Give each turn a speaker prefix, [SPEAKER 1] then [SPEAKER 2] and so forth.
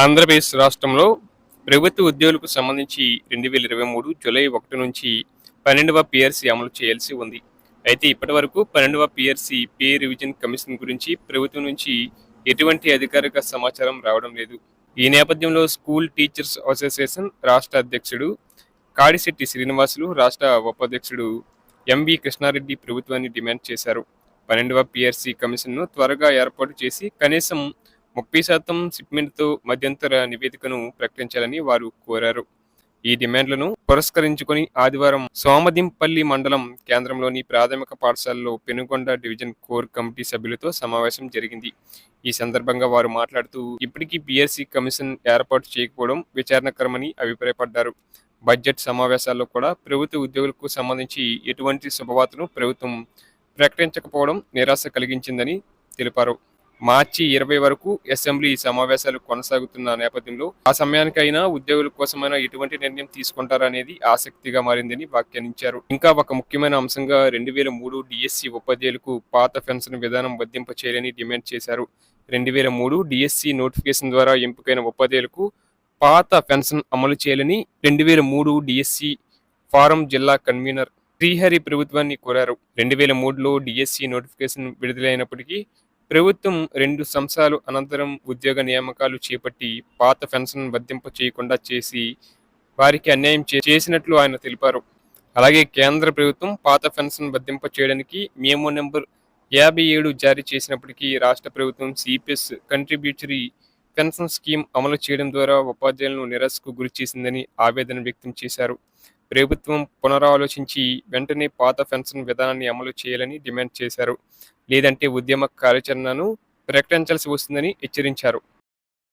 [SPEAKER 1] ఆంధ్రప్రదేశ్ రాష్ట్రంలో ప్రభుత్వ ఉద్యోగులకు సంబంధించి రెండు వేల ఇరవై మూడు జూలై ఒకటి నుంచి పన్నెండవ పిఆర్సీ అమలు చేయాల్సి ఉంది. అయితే ఇప్పటి వరకు పన్నెండవ పిఆర్సీ పే రివిజన్ కమిషన్ గురించి ప్రభుత్వం నుంచి ఎటువంటి అధికారిక సమాచారం రావడం లేదు. ఈ నేపథ్యంలో స్కూల్ టీచర్స్ అసోసియేషన్ రాష్ట్ర అధ్యక్షుడు కాడిశెట్టి శ్రీనివాసులు రాష్ట్ర ఉపాధ్యక్షుడు ఎంవి కృష్ణారెడ్డి ప్రభుత్వాన్ని డిమాండ్ చేశారు. పన్నెండవ పిఆర్సీ కమిషన్ను త్వరగా ఏర్పాటు చేసి కనీసం ముప్పై శాతం సిప్మెంట్తో మధ్యంతర నివేదికను ప్రకటించాలని వారు కోరారు. ఈ డిమాండ్లను పురస్కరించుకొని ఆదివారం సోమదింపల్లి మండలం కేంద్రంలోని ప్రాథమిక పాఠశాలలో పెనుగొండ డివిజన్ కోర్ కమిటీ సభ్యులతో సమావేశం జరిగింది. ఈ సందర్భంగా వారు మాట్లాడుతూ ఇప్పటికీ బీఎస్సీ కమిషన్ ఏర్పాటు చేయకపోవడం విచారణకరమని అభిప్రాయపడ్డారు. బడ్జెట్ సమావేశాల్లో కూడా ప్రభుత్వ ఉద్యోగులకు సంబంధించి ఎటువంటి శుభవార్తను ప్రభుత్వం ప్రకటించకపోవడం నిరాశ కలిగించిందని తెలిపారు. మార్చి ఇరవై వరకు అసెంబ్లీ సమావేశాలు కొనసాగుతున్న నేపథ్యంలో ఆ సమయానికైనా ఉద్యోగుల కోసమైనా ఎటువంటి నిర్ణయం తీసుకుంటారనేది ఆసక్తిగా మారిందని వ్యాఖ్యానించారు. ఇంకా ఒక ముఖ్యమైన అంశంగా రెండు వేల మూడు డిఎస్సి ఉపాధ్యాయులకు పాత పెన్షన్ విధానం వర్తింప చేయాలని డిమాండ్ చేశారు. రెండు వేల మూడు డిఎస్సి నోటిఫికేషన్ ద్వారా ఎంపికైన ఉపాధ్యాయులకు పాత పెన్షన్ అమలు చేయాలని రెండు వేల మూడు డిఎస్సి ఫారం జిల్లా కన్వీనర్ శ్రీహరి ప్రభుత్వాన్ని కోరారు. రెండు వేల మూడులో డిఎస్సి నోటిఫికేషన్ విడుదలైనప్పటికీ ప్రభుత్వం రెండు సంవత్సరాలు అనంతరం ఉద్యోగ నియామకాలు చేపట్టి పాత పెన్షన్ వర్తింప చేయకుండా చేసి వారికి అన్యాయం చే- చేసినట్లు ఆయన తెలిపారు. అలాగే కేంద్ర ప్రభుత్వం పాత పెన్షన్ వర్తింప చేయడానికి మేమో నెంబర్ యాభై ఏడు జారీ చేసినప్పటికీ రాష్ట్ర ప్రభుత్వం సిపిఎస్ కంట్రిబ్యూటరీ పెన్షన్ స్కీమ్ అమలు చేయడం ద్వారా ఉపాధ్యాయులను నిరాశకు గురి చేసిందని ఆవేదన వ్యక్తం చేశారు. ప్రభుత్వం పునరాలోచించి వెంటనే పాత పెన్షన్ విధానాన్ని అమలు చేయాలని డిమాండ్ చేశారు. లేదంటే ఉద్యమ కార్యాచరణను ప్రకటించాల్సి వస్తుందని హెచ్చరించారు.